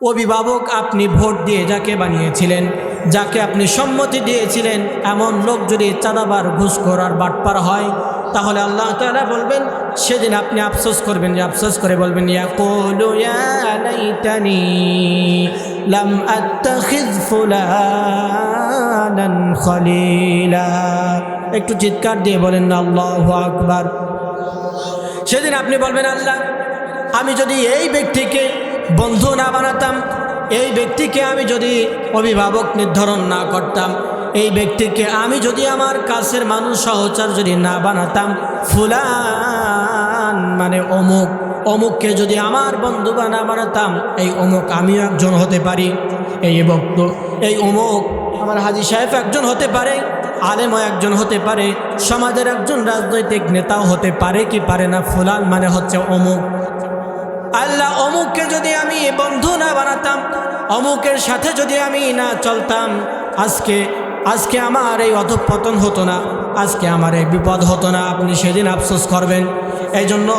অভিভাবক আপনি ভোট দিয়ে যাকে বানিয়েছিলেন, যাকে আপনি সম্মতি দিয়েছিলেন, এমন লোক যদি চাঁদাবার ঘুষখোর আর বাটপার হয়, তাহলে আল্লাহ তাআলা বলবেন, সেদিন আপনি আফসোস করবেন যে আফসোস করে বলবেন একটু চিৎকার দিয়ে বলেন, আল্লাহু আকবার। সেদিন আপনি বলবেন, আল্লাহ, আমি যদি এই ব্যক্তিকে বন্ধু না বানাতাম, এই ব্যক্তিকে আমি যদি অভিভাবক নির্ধারণ না করতাম, এই ব্যক্তিকে আমি যদি আমার কাছের মানুষ সহচার যদি না বানাতাম, ফুলান মানে অমুক, অমুককে যদি আমার বন্ধু বা না বানাতাম, এই অমুক আমিও একজন হতে পারি। এই বক্ত, এই অমুক আমার হাজি সাহেব একজন হতে পারে, আলেমও একজন হতে পারে, সমাজের একজন রাজনৈতিক নেতাও হতে পারে কি পারে না, ফুলান মানে হচ্ছে অমুক। আল্লাহ অমুককে যদি আমি বন্ধু না বানাতাম, অমুকের সাথে যদি আমি না চলতাম, আজকে আজকে আমার এই অধপতন হতো না, আজকে আমার এই বিপদ হতো না, আপনি সেদিন আফসোস করবেন। এই জন্য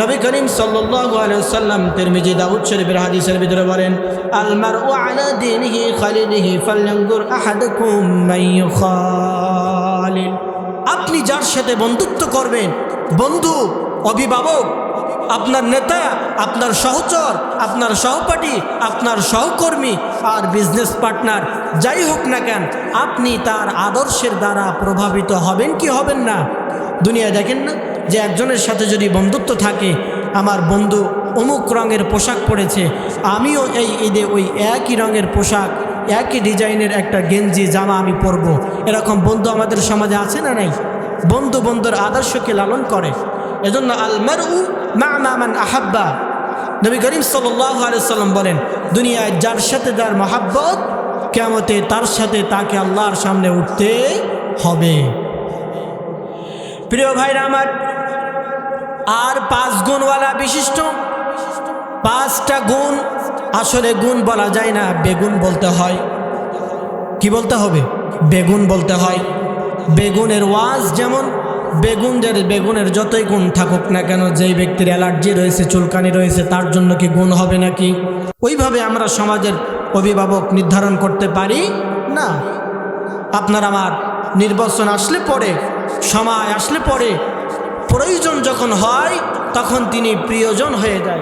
নবী করিম সাল্লাম তিরমিজি দাউদ শরীফের হাদিসের ভিতরে বলেন আলমার ও আপনি যার সাথে বন্ধুত্ব করবেন, বন্ধু, অভিভাবক আপনার নেতা, আপনার সহচর, আপনার সহপাঠী, আপনার সহকর্মী আর বিজনেস পার্টনার যাই হোক না কেন, আপনি তার আদর্শের দ্বারা প্রভাবিত হবেন কি হবেন না? দুনিয়া দেখেন না যে একজনের সাথে যদি বন্ধুত্ব থাকে, আমার বন্ধু অমুক রঙের পোশাক পরেছে, আমিও এই ঈদে ওই একই রঙের পোশাক, একই ডিজাইনের একটা গেঞ্জি, জামা আমি পরব। এরকম বন্ধু আমাদের সমাজে আছে না নাই? বন্ধু বন্ধুর আদর্শকে লালন করে। এজন্য আলমার আহাব্বা। নবী করিম সাল্লাম বলেন, দুনিয়ায় যার সাথে যার মহাব্বত কেমতে তার সাথে তাকে আল্লাহর সামনে উঠতে হবে। প্রিয় ভাইরা আমার, আর পাঁচ গুণওয়ালা বিশিষ্ট, পাঁচটা গুণ আসলে গুণ বলা যায় না, বেগুন বলতে হয়। কি বলতে হবে? বেগুন বলতে হয়। বেগুনের ওয়াজ যেমন বেগুনের বেগুনের যতই গুণ থাকুক না কেন, যেই ব্যক্তির অ্যালার্জি রয়েছে, চুলকানি রয়েছে, তার জন্য কি গুণ হবে নাকি? ওইভাবে আমরা সমাজের অভিভাবক নির্ধারণ করতে পারি? না। আপনার আমার নির্বাচন আসলে পরে, সময় আসলে পরে, প্রয়োজন যখন হয়, তখন তিনি প্রিয়জন হয়ে যায়।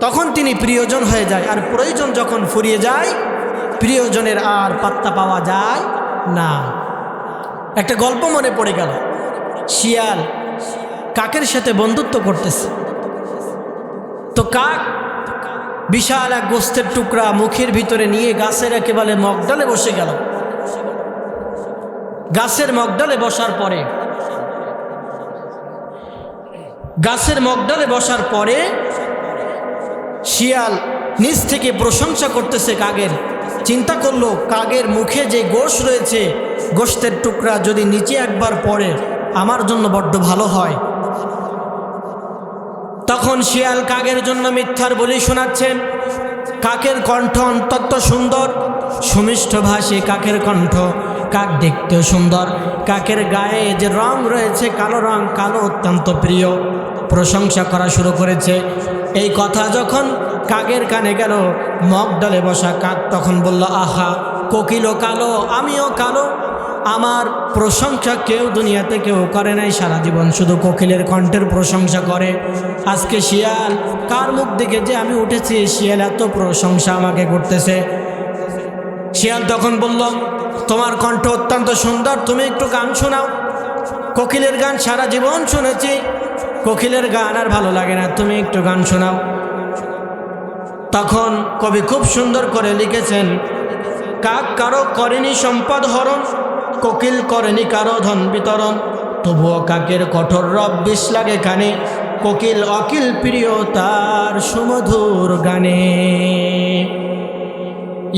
তখন তিনি প্রিয়জন হয়ে যায়, আর প্রয়োজন যখন ফুরিয়ে যায়, প্রিয়জনের আর পাত্তা পাওয়া যায় না। একটা গল্প মনে পড়ে গেল। শিয়াল কাকের সাথে বন্ধুত্ব করতেছে। তো কাক বিশাল এক গোস্তের টুকরা মুখের ভিতরে নিয়ে গাছের একেবারে মগডালে বসে গেল। গাছের মগডালে বসার পরে গাছের মগডালে বসার পরে শিয়াল নিজ থেকে প্রশংসা করতেছে কাগের। চিন্তা করল, কাগের মুখে যে গোশ রয়েছে গোস্তের টুকরা যদি নিচে একবার পড়ে, আমার জন্য বড্ড ভালো হয়। তখন শিয়াল কাকের জন্য মিথ্যার বলি শোনাচ্ছেন। কাকের কণ্ঠ অত্যন্ত সুন্দর। সুমিষ্ঠ ভাষী কাকের কণ্ঠ, কাক দেখতেও সুন্দর। কাকের গায়ে যে রং রয়েছে, কালো রং, কালো অত্যন্ত প্রিয়। প্রশংসা করা শুরু করেছে। এই কথা যখন কাকের কানে গেল, মগ ডালে বসা কাক তখন বলল, আহা, কোকিলও কালো, আমিও কালো। আমার প্রশংসা কেউ দুনিয়াতে কেউ করে নাই, সারা জীবন শুধু কোকিলের কণ্ঠের প্রশংসা করে। আজকে শিয়াল, কার মুখ দেখে যে আমি উঠেছি, শিয়াল এত প্রশংসা আমাকে করতেছে। শিয়াল তখন বলল, তোমার কণ্ঠ অত্যন্ত সুন্দর, তুমি একটু গান শোনাও। কোকিলের গান সারা জীবন শুনেছি। কোকিলের গান আর ভালো লাগে না, তুমি একটু গান শোনাও। তখন কবি খুব সুন্দর করে লিখেছেন, কাক কারও করেনি সম্পদ হরণ, কোকিল করেনি কারও ধন বিতরণ। তবুও কাকের কঠোর রব বিষ লাগে কানে, কোকিল অকিল প্রিয় তার সুমধুর গানে।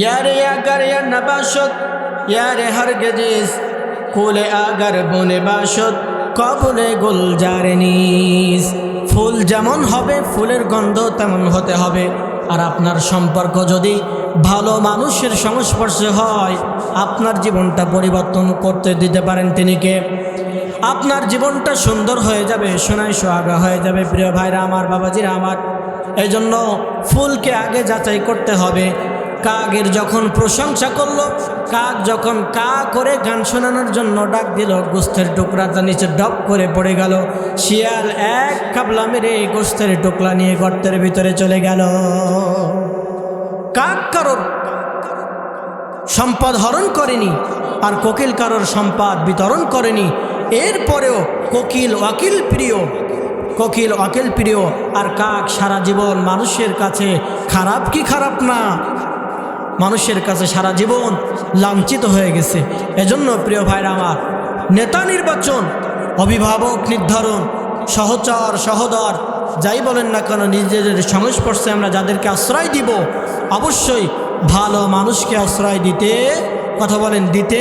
ইয়ারে আগার ইয়ার নবাসত, ইয়ারে হর গজিস, কুলে আগার বনে বাসত, কবলে গুলজারে নিস। ফুল যেমন হবে, ফুলের গন্ধ তেমন হতে হবে। আর আপনার সম্পর্ক যদি ভালো মানুষের সংস্পর্শে হয়, আপনার জীবনটা পরিবর্তন করতে দিতে পারেন তিনি কে? আপনার জীবনটা সুন্দর হয়ে যাবে সোনায় সোহাগা হয়ে যাবে, প্রিয় ভাইরা, আমার বাবাজিরা, আমার। এই জন্য ফুলকে আগে যাচাই করতে হবে কাকের যখন প্রশংসা করল, কাক যখন কা করে গান শোনানোর জন্য ডাক দিল, গোস্তের টুকরাটা নিচে ডপ করে পড়ে গেল। শিয়াল এক খাবলা মেরে গোস্তের টুকরা নিয়ে গর্তের ভিতরে চলে গেল। কাক কারোর সম্পদ হরণ করেনি আর কোকিল কারোর সম্পদ বিতরণ করেনি। এরপরেও কোকিল ওয়াকিল প্রিয়, কোকিল ওয়াকিল প্রিয়, আর কাক সারা জীবন মানুষের কাছে খারাপ কি খারাপ না মানুষের কাছে সারা জীবন লাঞ্ছিত হয়ে গেছে। এজন্য প্রিয় ভাইরা আমার, নেতা নির্বাচন, অভিভাবক নির্ধারণ, সহচর, সহদর, যাই বলেন না কেন নিজেদের সংস্পর্শে আমরা যাদেরকে আশ্রয় দিব, অবশ্যই ভালো মানুষকে আশ্রয় দিতে, কথা বলেন, দিতে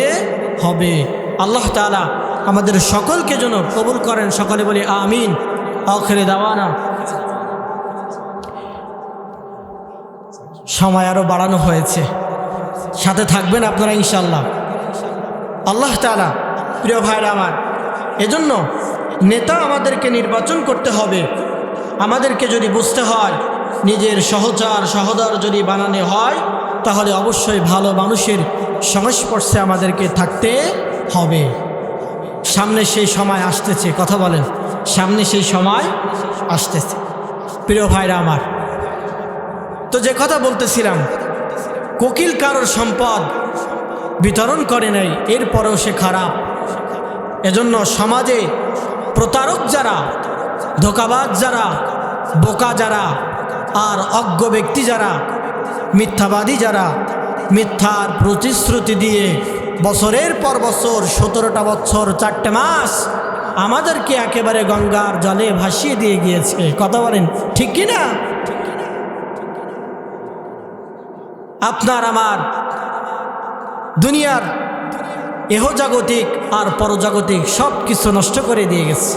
হবে। আল্লাহ তালা আমাদের সকলকে যেন কবুল করেন। সকলে বলি, আমিন। আখেরে দাওয়ানা। সময় আরও বাড়ানো হয়েছে। সাথে থাকবেন আপনারা ইনশাল্লাহ আল্লাহ তালা প্রিয় ভাইরা আমার, এজন্য নেতা আমাদেরকে নির্বাচন করতে হবে। আমাদেরকে যদি বুঝতে হয়, নিজের সহচার, সহদর যদি বানানো হয়, তাহলে অবশ্যই ভালো মানুষের সংস্পর্শে আমাদেরকে থাকতে হবে। সামনে সেই সময় আসতেছে, কথা বলেন। সামনে সেই সময় আসতেছে। প্রিয় ভাইরা আমার তো যে কথা বলতেছিলাম, কোকিল কারোর সম্পদ বিতরণ করে নাই, এরপরেও সে খারাপ। এজন্য সমাজে প্রতারক যারা, ধোকাবাজ যারা, বোকা যারা, আর অজ্ঞ ব্যক্তি যারা, মিথ্যাবাদী যারা, মিথ্যার প্রতিশ্রুতি দিয়ে বছরের পর বছর, সতেরোটা বছর, চারটে মাস আমাদেরকে একেবারে গঙ্গার জলে ভাসিয়ে দিয়ে গিয়েছে। কথা বলেন, ঠিক কি না আপনার আমার দুনিয়ার এহজাগতিক আর পরজাগতিক সব কিছু নষ্ট করে দিয়ে গেছে।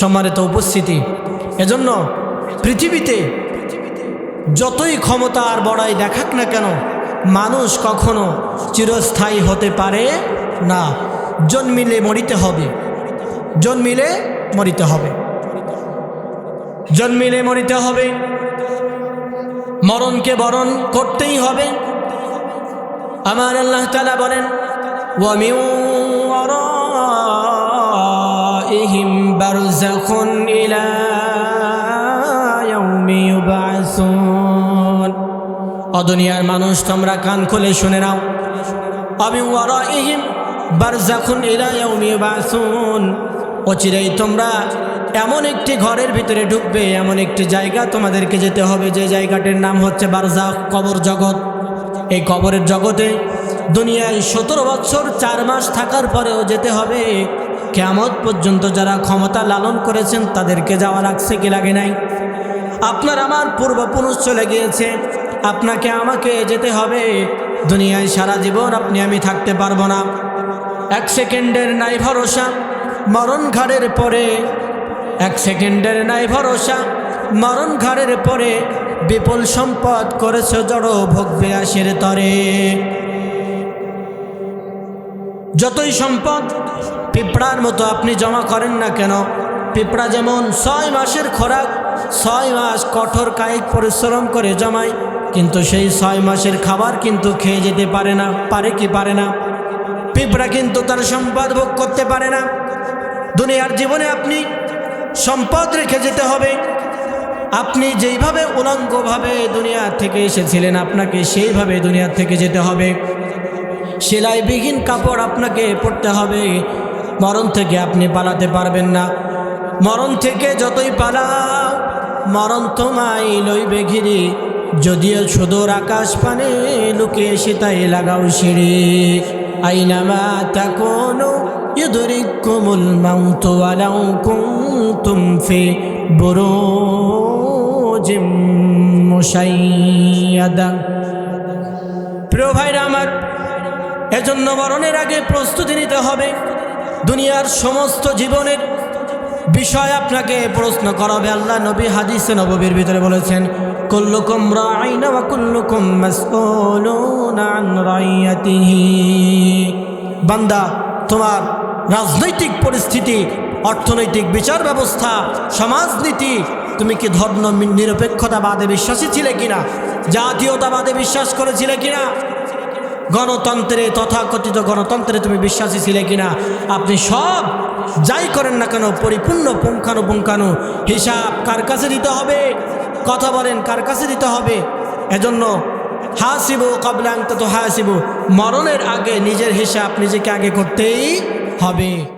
সম্মানিত উপস্থিতি, এজন্য পৃথিবীতে যতই ক্ষমতা আর বড়াই দেখাক না কেন, মানুষ কখনো চিরস্থায়ী হতে পারে না। জন্মিলে মরিতে হবে, জন্মিলে মরিতে হবে। জন্মিলে মরিতে হবে মরণকে বরণ করতেই হবে। আমার আল্লাহ তালা বলেন অদুনিয়ার মানুষ, তোমরা কান খুলে শুনে নাও। আমি ওয়ারিহিম বারজাখুন ইলা ইয়াউমি বাসুন অচিরেই তোমরা এমন একটি ঘরের ভিতরে ঢুকবে, এমন একটি জায়গা তোমাদেরকে যেতে হবে। যে জায়গাটির নাম হচ্ছে বারজাখ কবর জগৎ। এই কবরের জগতে দুনিয়ায় সতেরো বছর, চার মাস থাকার পরেও যেতে হবে। কেমত পর্যন্ত যারা ক্ষমতা লালন করেছেন, তাদেরকে যাওয়া লাগছে কি লাগে নাই? আপনার আমার পূর্বপুরুষ চলে গিয়েছে, আপনাকে আমাকে যেতে হবে। দুনিয়ায় সারা জীবন আপনি, আমি থাকতে পারব না। এক সেকেন্ডের নাই ভরসা, মরণ ঘাড়ের পরে এক সেকেন্ডের নাই ভরসা। মরণ ঘাড়ের পরে বিপুল সম্পদ করেছ জড়ো ভোগবে আসের তরে। যতই সম্পদ পিঁপড়ার মতো আপনি জমা করেন না কেন, পিঁপড়া যেমন ছয় মাসের খোরাক, ছয় মাস কঠোর কায়িক পরিশ্রম করে জমায়, কিন্তু সেই ছয় মাসের খাবার কিন্তু খেয়ে যেতে পারে না, পারে কি পারে না। পিঁপড়া কিন্তু তার সম্পদ ভোগ করতে পারে না। দুনিয়ার জীবনে আপনি সম্পদ রেখে যেতে হবে। আপনি যেইভাবে উলঙ্গভাবে দুনিয়া থেকে এসেছিলেন, আপনাকে সেইভাবে দুনিয়া থেকে যেতে হবে। সেলাইবিহীন কাপড় আপনাকে পরতে হবে। মরণ থেকে আপনি পালাতে পারবেন না। মরণ থেকে যতই পালাও, মরণ তোমায় লইবে ঘিরি। যদিও সুদূর আকাশ পানে লুকিয়ে এসে তাই লাগাও সিঁড়ি। আইনামা তাকোনো يدرككم الموت ولو كنتم في بروج مشيدة প্রিয় ভাইরা আমার এজন্য মরণের আগে প্রস্তুতি নিতে হবে দুনিয়ার সমস্ত জীবনের বিষয় আপনাকে প্রশ্ন করাবে আল্লাহ নবী হাদিসে নববীর ভিতরে বলেছেন কুল্লুকুম রাইনা ওয়া কুল্লুকুম মাসউলুন আন রাইয়াতিহি বান্দা তোমার রাজনৈতিক পরিস্থিতি, অর্থনৈতিক বিচার ব্যবস্থা, সমাজনীতি, তুমি কি ধর্ম নিরপেক্ষতাবাদে বিশ্বাসী ছিলে কিনা? জাতীয়তাবাদে বিশ্বাস করেছিলে কিনা? গণতন্ত্রে, তথাকথিত গণতন্ত্রে তুমি বিশ্বাসী ছিলে কিনা? আপনি সব যাই করেন না কেন, পরিপূর্ণ পুঙ্খানুপুঙ্খানু হিসাব কার কাছে দিতে হবে? কথা বলেন, কার কাছে দিতে হবে? এজন্য হাসিবু কাবলাং তো হাসিবু। মরণের আগে নিজের হিসাব নিজেকে আগে করতেই হবে।